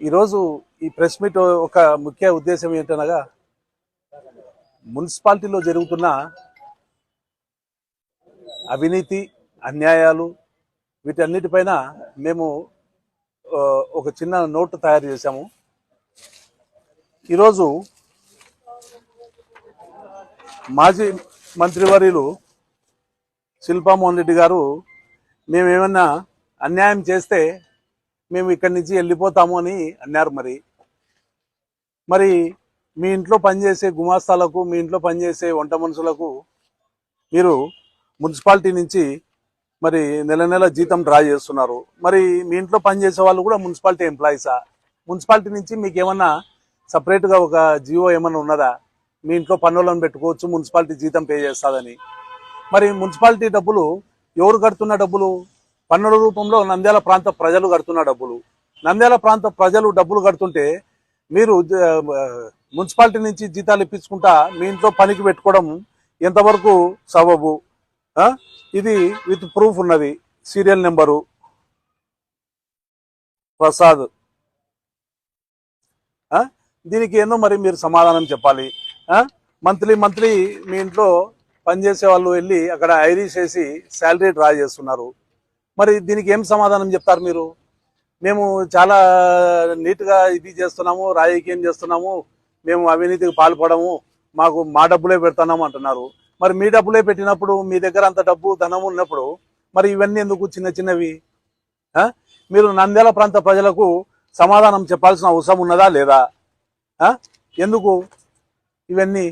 ఈరోజు ఈ press meet ఒక ముఖ్య ఉద్దేశం ఏంటనగా మున్సిపాలిటీలో జరుగుతున్న అవినీతి అన్యాయాలు వీటన్నిటిపైన మేము ఒక చిన్న నోట్ తయారు చేశాము. ఈరోజు మాజీ మంత్రివర్యులు శిల్పామోహన్ రెడ్డి గారు మేమేమన్నా అన్యాయం చేస్తే మేము ఇక్కడి నుంచి వెళ్ళిపోతాము అని అన్నారు మరి. మరి మీ ఇంట్లో పనిచేసే గుమాస్తాలకు మీ ఇంట్లో పనిచేసే వంట మనుషులకు మీరు మున్సిపాలిటీ నుంచి మరి నెల నెల జీతం డ్రా చేస్తున్నారు. మరి మీ ఇంట్లో పనిచేసే వాళ్ళు కూడా మున్సిపాలిటీ ఎంప్లాయీసా మున్సిపాలిటీ నుంచి మీకు ఏమన్నా సపరేట్గా ఒక జియో ఏమన్నా ఉన్నదా? మీ ఇంట్లో పన్నులను పెట్టుకోవచ్చు మున్సిపాలిటీ జీతం పే చేస్తుందని. మరి మున్సిపాలిటీ డబ్బులు ఎవరు కడుతున్న డబ్బులు? పన్నుల రూపంలో నంద్యాల ప్రాంత ప్రజలు కడుతున్న డబ్బులు. నంద్యాల ప్రాంత ప్రజలు డబ్బులు కడుతుంటే మీరు మున్సిపాలిటీ నుంచి జీతాలు ఇప్పించుకుంటా మీ ఇంట్లో పనికి పెట్టుకోవడం ఎంతవరకు సబబు? ఇది విత్ ప్రూఫ్ ఉన్నది. Serial number. ప్రసాద్. దీనికి ఏందో మరి మీరు సమాధానం చెప్పాలి. మంత్లీ మంత్లీ మీ ఇంట్లో పనిచేసే వాళ్ళు వెళ్ళి అక్కడ ఐరీస్ వేసి శాలరీ డ్రా చేస్తున్నారు. మరి దీనికి ఏం సమాధానం చెప్తారు మీరు? మేము చాలా నీట్గా ఇది చేస్తున్నాము రాజకీయం చేస్తున్నాము మేము అవినీతికి పాల్పడము మాకు మా డబ్బులే పెడుతున్నాము అంటున్నారు. మరి మీ డబ్బులే పెట్టినప్పుడు మీ దగ్గర అంత డబ్బు ధనం ఉన్నప్పుడు మరి ఇవన్నీ ఎందుకు చిన్న చిన్నవి? మీరు నంద్యాల ప్రాంత ప్రజలకు సమాధానం చెప్పాల్సిన అవసరం ఉన్నదా లేదా? ఎందుకు ఇవన్నీ?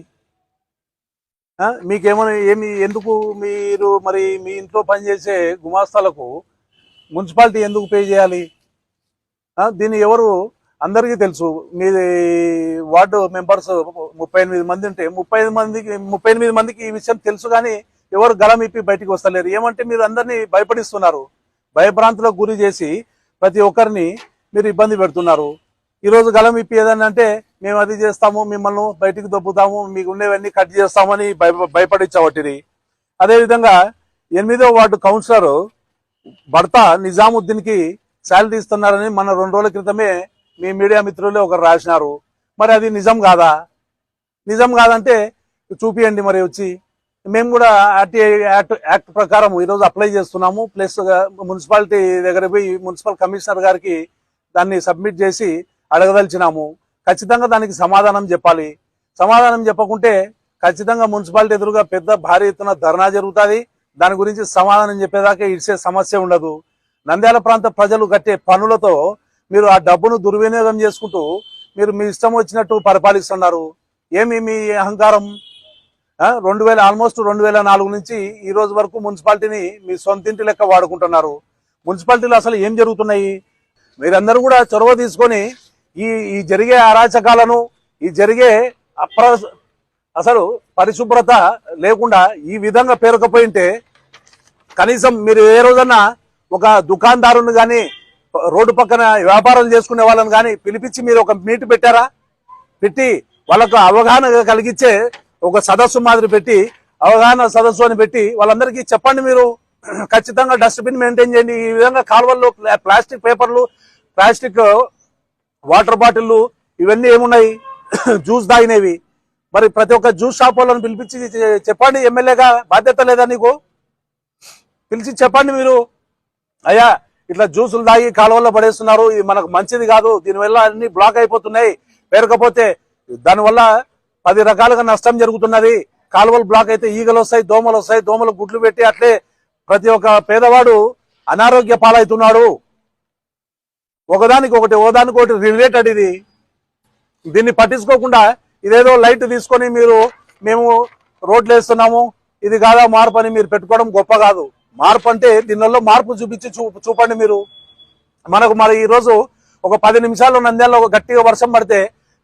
మీకేమైనా ఏమి ఎందుకు మీరు మరి మీ ఇంట్లో పనిచేసే గుమాస్తాలకు మున్సిపాలిటీ ఎందుకు పే చేయాలి? ఆ? దీన్ని ఎవరు అందరికీ తెలుసు. మీ వార్డు మెంబర్స్ ముప్పై ఎనిమిది మంది ఉంటే ముప్పై ఐదు మందికి ముప్పై ఎనిమిది మందికి ఈ విషయం తెలుసు కానీ ఎవరు గలం ఇప్పి బయటికి వస్తలేరు. ఏమంటే మీరు అందరినీ భయపడిస్తున్నారు. భయభ్రాంతులకు గురి చేసి ప్రతి ఒక్కరిని మీరు ఇబ్బంది పెడుతున్నారు. ఈ రోజు గలం ఇప్పి ఏదన్నా అంటే మేము అది చేస్తాము మిమ్మల్ని బయటికి దొబ్బుతాము మీకు ఉండేవన్నీ కట్ చేస్తామని భయ భయపడించబట్టిరి. అదేవిధంగా ఎనిమిదో వార్డు కౌన్సిలర్ భర్త నిజాముద్దీన్కి శాలరీ ఇస్తున్నారని మన రెండు రోజుల క్రితమే మీ మీడియా మిత్రులే ఒకరు రాసినారు. మరి అది నిజం కాదా? నిజం కాదంటే చూపియండి మరి వచ్చి. మేము కూడా ఆర్టీ యాక్ట్ యాక్ట్ ప్రకారం ఈరోజు అప్లై చేస్తున్నాము. ప్లస్ మున్సిపాలిటీ దగ్గర పోయి మున్సిపల్ కమిషనర్ గారికి దాన్ని సబ్మిట్ చేసి అడగదలిచినాము. ఖచ్చితంగా దానికి సమాధానం చెప్పాలి. సమాధానం చెప్పకుంటే ఖచ్చితంగా మున్సిపాలిటీ ఎదురుగా పెద్ద భారీ ఎత్తున ధర్నా జరుగుతుంది. దాని గురించి సమాధానం చెప్పేదాకా ఇడిసే సమస్య ఉండదు. నంద్యాల ప్రాంత ప్రజలు కట్టే పనులతో మీరు ఆ డబ్బును దుర్వినియోగం చేసుకుంటూ మీరు మీ ఇష్టం వచ్చినట్టు పరిపాలిస్తున్నారు. ఏమి మీ అహంకారం? రెండు వేల ఆల్మోస్ట్ రెండు వేల నాలుగు నుంచి ఈ రోజు వరకు మున్సిపాలిటీని మీ సొంతింటి లెక్క వాడుకుంటున్నారు. మున్సిపాలిటీలో అసలు ఏం జరుగుతున్నాయి? మీరందరూ కూడా చొరవ తీసుకొని ఈ ఈ జరిగే అరాచకాలను ఈ జరిగే అప్ర అసలు పరిశుభ్రత లేకుండా ఈ విధంగా పేరుకపోయింటే కనీసం మీరు ఏ రోజన్నా ఒక దుకాణదారుని కానీ రోడ్డు పక్కన వ్యాపారం చేసుకునే వాళ్ళని కానీ పిలిపించి మీరు ఒక మీట్ పెట్టారా? పెట్టి వాళ్ళకు అవగాహన కలిగించే ఒక సదస్సు మాదిరి పెట్టి అవగాహన సదస్సు అని పెట్టి వాళ్ళందరికీ చెప్పండి మీరు. ఖచ్చితంగా డస్ట్బిన్ మెయింటైన్ చేయండి. ఈ విధంగా కాలువల్లో ప్లాస్టిక్ పేపర్లు ప్లాస్టిక్ వాటర్ బాటిల్లు ఇవన్నీ ఏమున్నాయి? జ్యూస్ తాగినవి మరి ప్రతి ఒక్క జ్యూస్ షాప్ వాళ్ళని పిలిపించి చెప్పండి ఎమ్మెల్యేగా బాధ్యత లేదా నీకు? పిలిచి చెప్పండి మీరు. అయ్యా ఇట్లా జ్యూసులు తాగి కాలువల్లో పడేస్తున్నారు. ఇది మనకు మంచిది కాదు. దీనివల్ల అన్ని బ్లాక్ అయిపోతున్నాయి. పేరకపోతే దానివల్ల పది రకాలుగా నష్టం జరుగుతున్నది. కాలువలు బ్లాక్ అయితే ఈగలు వస్తాయి దోమలు వస్తాయి. దోమలు గుడ్లు పెట్టి అట్లే ప్రతి ఒక్క పేదవాడు అనారోగ్య పాలవుతున్నాడు. ఒకదానికి ఒకటి ఒకదానికి ఒకటి రిలేటెడ్ ఇది. దీన్ని పట్టించుకోకుండా ఇదేదో లైట్ తీసుకొని మీరు మేము రోడ్లు వేస్తున్నాము ఇది కాదా మార్పు అని మీరు పెట్టుకోవడం గొప్ప కాదు. మార్పు అంటే దీనిలో మార్పు చూపించి చూ చూపండి మీరు. మనకు మరి ఈరోజు ఒక పది నిమిషాలు నంద్యాలలో ఒక గట్టిగా వర్షం పడితే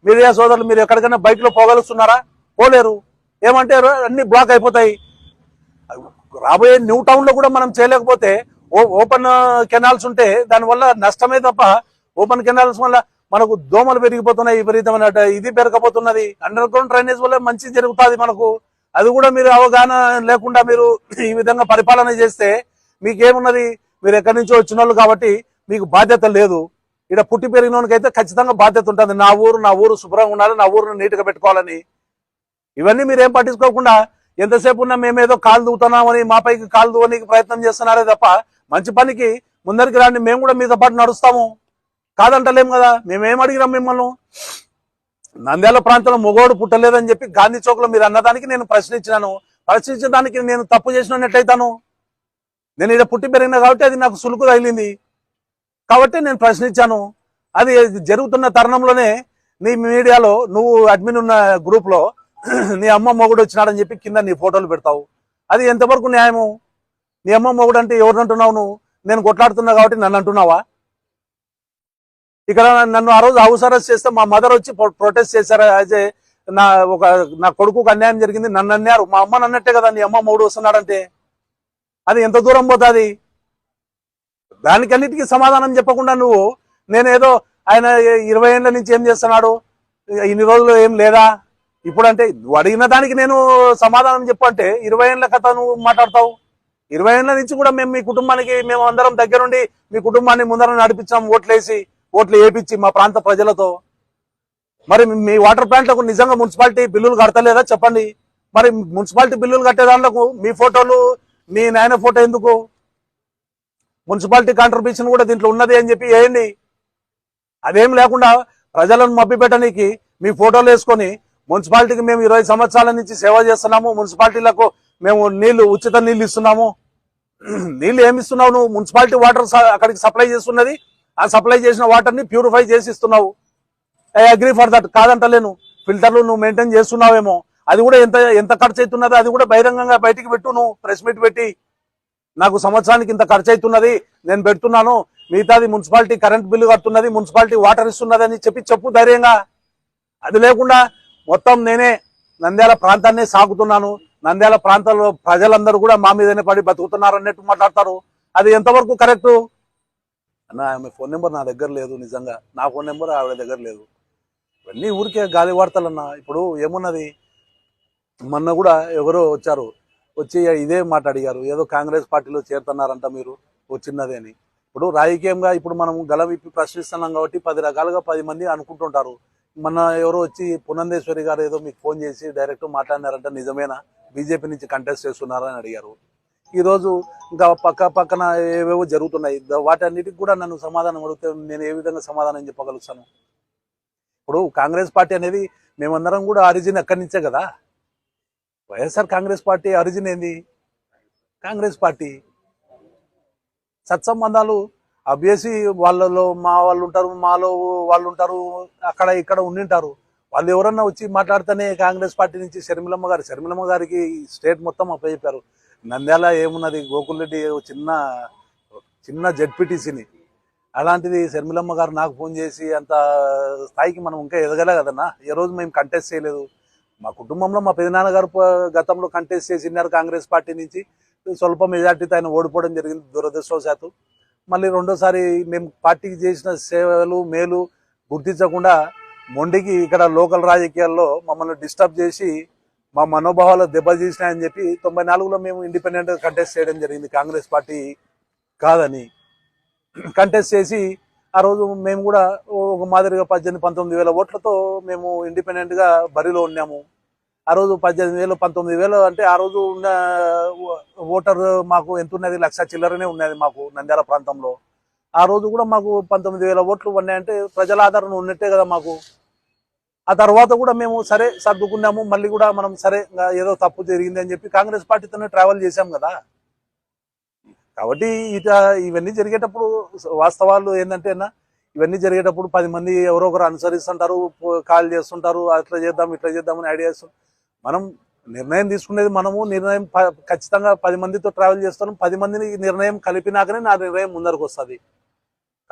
మీడియా సోదరులు మీరు ఎక్కడికైనా బైక్లో పోగలుస్తున్నారా? పోలేరు. ఏమంటే అన్ని బ్లాక్ అయిపోతాయి. రాబోయే న్యూ టౌన్లో కూడా మనం చేయలేకపోతే ఓపెన్ కెనాల్స్ ఉంటే దానివల్ల నష్టమే తప్ప ఓపెన్ కెనాల్స్ వల్ల మనకు దోమలు పెరిగిపోతున్నాయి విపరీతమైన ఇది పెరగబోతున్నది. అండర్ గ్రౌండ్ డ్రైనేజ్ వల్ల మంచి జరుగుతుంది మనకు. అది కూడా మీరు అవగాహన లేకుండా మీరు ఈ విధంగా పరిపాలన చేస్తే మీకేమున్నది? మీరు ఎక్కడి నుంచో వచ్చిన వాళ్ళు కాబట్టి మీకు బాధ్యత లేదు. ఇక్కడ పుట్టి పెరిగినోనికైతే ఖచ్చితంగా బాధ్యత ఉంటుంది. నా ఊరు నా ఊరు శుభ్రంగా ఉండాలి నా ఊరుని నీట్గా పెట్టుకోవాలని. ఇవన్నీ మీరు ఏం పట్టించుకోకుండా ఎంతసేపు ఉన్నా మేమేదో కాలు దూతున్నామని మా పైకి కాలు దూవనికి ప్రయత్నం చేస్తున్నారే తప్ప మంచి పనికి ముందరికి రాండి మేము కూడా మీతో పాటు నడుస్తాము. కాదంటలేం కదా? మేమేం అడిగినాం మిమ్మల్ని? నంద్యాల ప్రాంతంలో మొగోడు పుట్టలేదని చెప్పి గాంధీ చౌక్లో మీరు అన్నదానికి నేను ప్రశ్నించినాను. ప్రశ్నించడానికి నేను తప్పు చేసినట్టయితాను నేను ఇక్కడ పుట్టి పెరిగినా కాబట్టి అది నాకు సులుకు తగిలింది. కాబట్టి నేను ప్రశ్నించాను. అది జరుగుతున్న తరుణంలోనే నీ మీడియాలో నువ్వు అడ్మిన్ ఉన్న గ్రూప్లో నీ అమ్మ మొగుడు వచ్చినాడని చెప్పి కింద నీ ఫోటోలు పెడతావు. అది ఎంతవరకు న్యాయము? నీ అమ్మ మొగుడు అంటే ఎవరిని అంటున్నావు నువ్వు? నేను కొట్లాడుతున్నా కాబట్టి నన్ను అంటున్నావా ఇక్కడ నన్ను ఆ రోజు హౌస్ అరెస్ట్ చేస్తే మా మదర్ వచ్చి ప్రొటెస్ట్ చేశారు. యాజ్ ఏ నా ఒక నా కొడుకుకు అన్యాయం జరిగింది. నన్ను అన్నారు. మా అమ్మ అన్నట్టే కదా నీ అమ్మ మొగుడు వస్తున్నాడంటే. అది ఎంత దూరం పోతుంది దానికన్నిటికీ సమాధానం చెప్పకుండా నువ్వు నేనేదో ఆయన ఇరవై ఏళ్ళ నుంచి ఏం చేస్తున్నాడు? ఇన్ని రోజులు ఏం లేదా? ఇప్పుడంటే నువ్వు అడిగిన దానికి నేను సమాధానం చెప్పంటే ఇరవై ఏళ్ళ కథ నువ్వు మాట్లాడతావు. ఇరవై ఏళ్ళ నుంచి కూడా మేము మీ కుటుంబానికి మేము అందరం దగ్గరుండి మీ కుటుంబాన్ని ముందర నడిపించాం ఓట్లేసి ఓట్లు వేపించి మా ప్రాంత ప్రజలతో. మరి మీ వాటర్ ప్లాంట్లకు నిజంగా మున్సిపాలిటీ బిల్లులు కడతలేదా చెప్పండి? మరి మున్సిపాలిటీ బిల్లులు కట్టే దాంట్లో మీ ఫోటోలు మీ నాయన ఫోటో ఎందుకు? మున్సిపాలిటీ కాంట్రిబ్యూషన్ కూడా దీంట్లో ఉన్నది అని చెప్పి వేయండి. అదేం లేకుండా ప్రజలను మభ్యపెట్టడానికి మీ ఫోటోలు వేసుకొని మున్సిపాలిటీకి మేము ఇరవై సంవత్సరాల నుంచి సేవ చేస్తున్నాము. మున్సిపాలిటీలకు మేము నీళ్ళు ఉచిత నీళ్ళు ఇస్తున్నాము. నీళ్ళు ఏమి ఇస్తున్నావు నువ్వు? మున్సిపాలిటీ వాటర్ అక్కడికి సప్లై చేస్తున్నది. ఆ సప్లై చేసిన వాటర్ని ప్యూరిఫై చేసి ఇస్తున్నావు. ఐ అగ్రీ ఫర్ దట్ కాదంటలేను. ఫిల్టర్లు నువ్వు మెయింటైన్ చేస్తున్నావేమో. అది కూడా ఎంత ఎంత ఖర్చు అవుతున్నదో అది కూడా బహిరంగంగా బయటికి పెట్టు నువ్వు. ప్రెస్ మీట్ పెట్టి. నాకు సంవత్సరానికి ఇంత ఖర్చు అవుతున్నది నేను పెడుతున్నాను. మిగతాది మున్సిపాలిటీ కరెంట్ బిల్లు కడుతున్నది. మున్సిపాలిటీ వాటర్ ఇస్తున్నది అని చెప్పి చెప్పు ధైర్యంగా. అది లేకుండా మొత్తం నేనే నంద్యాల ప్రాంతాన్ని సాగుతున్నాను. నంద్యాల ప్రాంతంలో ప్రజలందరూ కూడా మా మీదనే పడి బతుకుతున్నారు అన్నట్టు మాట్లాడతారు. అది ఎంతవరకు కరెక్ట్? అన్న ఆమె ఫోన్ నెంబర్ నా దగ్గర లేదు నిజంగా. నా ఫోన్ నెంబర్ ఆవిడ దగ్గర లేదు. ఇవన్నీ ఊరికే గాలి వార్తలు ఇప్పుడు ఏమున్నది? మొన్న కూడా ఎవరో వచ్చారు. వచ్చి ఇదే మాట అడిగారు. ఏదో కాంగ్రెస్ పార్టీలో చేరుతున్నారంట మీరు. వచ్చినది అని. ఇప్పుడు రాజకీయంగా ఇప్పుడు మనం గలం ఇప్పి ప్రశ్నిస్తున్నాం కాబట్టి పది రకాలుగా పది మంది అనుకుంటుంటారు. మొన్న ఎవరో వచ్చి పునందేశ్వరి గారు ఏదో మీకు ఫోన్ చేసి డైరెక్ట్ మాట్లాడినారంట. నిజమేనా? బీజేపీ నుంచి కంటెస్ట్ చేస్తున్నారని అడిగారు. ఈరోజు ఇంకా పక్క పక్కన ఏవేవో జరుగుతున్నాయి. వాటన్నిటికి కూడా నన్ను సమాధానం అడిగితే నేను ఏ విధంగా సమాధానం చెప్పగలుగుతాను? ఇప్పుడు కాంగ్రెస్ పార్టీ అనేది మేమందరం కూడా ఆరిజిన్ ఎక్కడి నుంచే కదా? వైఎస్ఆర్ కాంగ్రెస్ పార్టీ ఆరిజిన్ ఏంది? కాంగ్రెస్ పార్టీ. సత్సంబంధాలు అభ్యసి వాళ్ళలో మా వాళ్ళు ఉంటారు మాలో వాళ్ళు ఉంటారు అక్కడ ఇక్కడ ఉండింటారు. వాళ్ళు ఎవరన్నా వచ్చి మాట్లాడితేనే కాంగ్రెస్ పార్టీ నుంచి శర్మిలమ్మ గారు శర్మిలమ్మ గారికి స్టేట్ మొత్తం అప్పచెప్పారు. నంద్యాల ఏమున్నది? గోకుల్ రెడ్డి చిన్న చిన్న జడ్పీటీసీని. అలాంటిది శర్మిలమ్మ గారు నాకు ఫోన్ చేసి అంత స్థాయికి మనం ఇంకా ఎదగలే కదన్నా? ఏ రోజు మేము కంటెస్ట్ చేయలేదు. మా కుటుంబంలో మా పెదనాన్నగారు గతంలో కంటెస్ట్ చేసినారు కాంగ్రెస్ పార్టీ నుంచి. స్వల్ప మెజార్టీతో ఆయన ఓడిపోవడం జరిగింది దురదృష్టవశాత్తు. మళ్ళీ రెండోసారి మేము పార్టీకి చేసిన సేవలు మేలు గుర్తించకుండా మొండికి ఇక్కడ లోకల్ రాజకీయాల్లో మమ్మల్ని డిస్టర్బ్ చేసి మా మనోభావాలు దెబ్బతీసినాయని చెప్పి తొంభై నాలుగులో మేము ఇండిపెండెంట్ కంటెస్ట్ చేయడం జరిగింది. కాంగ్రెస్ పార్టీ కాదని కంటెస్ట్ చేసి ఆ రోజు మేము కూడా ఒక మాదిరిగా పద్దెనిమిది పంతొమ్మిది వేల ఓట్లతో మేము ఇండిపెండెంట్గా బరిలో ఉన్నాము. ఆ రోజు పద్దెనిమిది వేలు పంతొమ్మిది వేలు అంటే ఆ రోజు ఉన్న ఓటర్ మాకు ఎంత ఉన్నది? లక్ష చిల్లరనే ఉన్నది మాకు నంద్యాల ప్రాంతంలో. ఆ రోజు కూడా మాకు పంతొమ్మిది వేల ఓట్లు ఉన్నాయంటే ప్రజల ఆదరణ ఉన్నట్టే కదా మాకు. ఆ తర్వాత కూడా మేము సరే సర్దుకున్నాము మళ్ళీ కూడా మనం సరే ఇంకా ఏదో తప్పు జరిగింది అని చెప్పి కాంగ్రెస్ పార్టీతోనే ట్రావెల్ చేశాం కదా. కాబట్టి ఇట ఇవన్నీ జరిగేటప్పుడు వాస్తవాలు ఏంటంటే ఇవన్నీ జరిగేటప్పుడు పది మంది ఎవరో ఒకరు అనుసరిస్తుంటారు కాల్ చేస్తుంటారు అట్లా చేద్దాం ఇట్లా చేద్దామని ఐడియా చేస్తాం మనం నిర్ణయం తీసుకునేది మనము నిర్ణయం ఖచ్చితంగా పది మందితో ట్రావెల్ చేస్తాను పది మందిని నిర్ణయం కలిపినాకనే నా నిర్ణయం ముందరకు వస్తుంది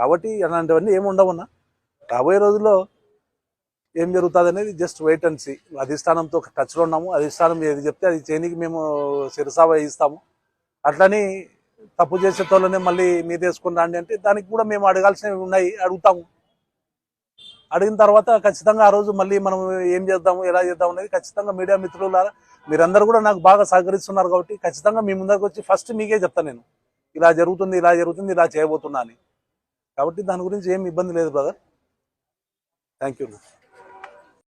కాబట్టి అలాంటివన్నీ ఏమి ఉండవన్నా రాబోయే రోజుల్లో ఏం జరుగుతుంది అనేది జస్ట్ వెయిట్ అండ్ సీ అధిష్టానంతో టచ్లో ఉన్నాము. అధిష్టానం ఏది చెప్తే అది చేయనికి మేము శిరసా వహిస్తాము అట్లని తప్పు చేసే తోళ్ళనే మళ్ళీ మీదేసుకుని రండి అంటే దానికి కూడా మేము అడగాల్సినవి ఉన్నాయి అడుగుతాము. అడిగిన తర్వాత ఖచ్చితంగా ఆ రోజు మళ్ళీ మనం ఏం చేద్దాము ఎలా చేద్దాం అనేది ఖచ్చితంగా మీడియా మిత్రులు మీరందరూ కూడా నాకు బాగా సహకరిస్తున్నారు కాబట్టి ఖచ్చితంగా మీ ముందరకు వచ్చి ఫస్ట్ మీకే చెప్తాను నేను. ఇలా జరుగుతుంది ఇలా జరుగుతుంది ఇలా చేయబోతున్నా అని. కాబట్టి దాని గురించి ఏమి ఇబ్బంది లేదు బ్రదర్ థ్యాంక్ యూ